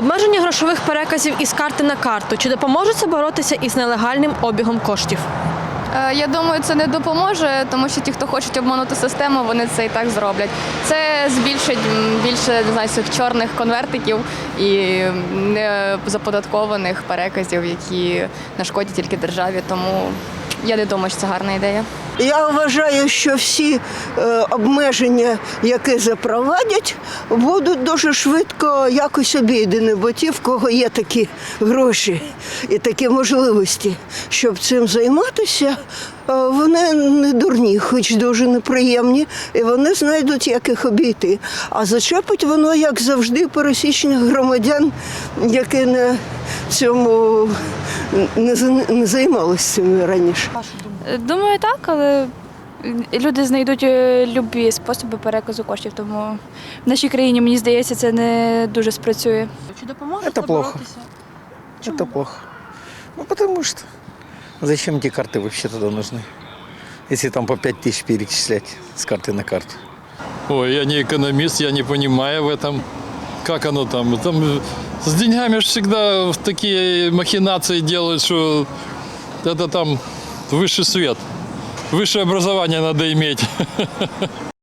Обмеження грошових переказів із карти на карту. Чи допоможуть це боротися із нелегальним обігом коштів? Е, Я думаю, це не допоможе, тому що ті, хто хочуть обманути систему, вони це і так зроблять. Це збільшить більше не знаю, цих чорних конвертиків і незаподаткованих переказів, які нашкодять тільки державі. Тому я не думаю, що це гарна ідея. Я вважаю, що всі е, обмеження, які запровадять, будуть дуже швидко якось обійдені, бо ті, в кого є такі гроші і такі можливості, щоб цим займатися, е, вони не дурні, хоч дуже неприємні, і вони знайдуть, як їх обійти. А зачепить воно, як завжди, пересічних громадян, які не цьому не, з- не займалися цим раніше. Думаю, так, але люди знайдуть е, любі способи переказу коштів, тому в нашій країні, мені здається, це не дуже спрацює. Чи допоможе Это плохо. Это плохо. Ну, потому что зачем эти карты вообще тогда нужны? Если там по 5 тысяч перечислять с карты на карту. Ой, я не экономист, я не понимаю в этом, как оно там. Там э, с деньгами же всегда в такие махинации делают, что это там высший свет. Высшее образование надо иметь.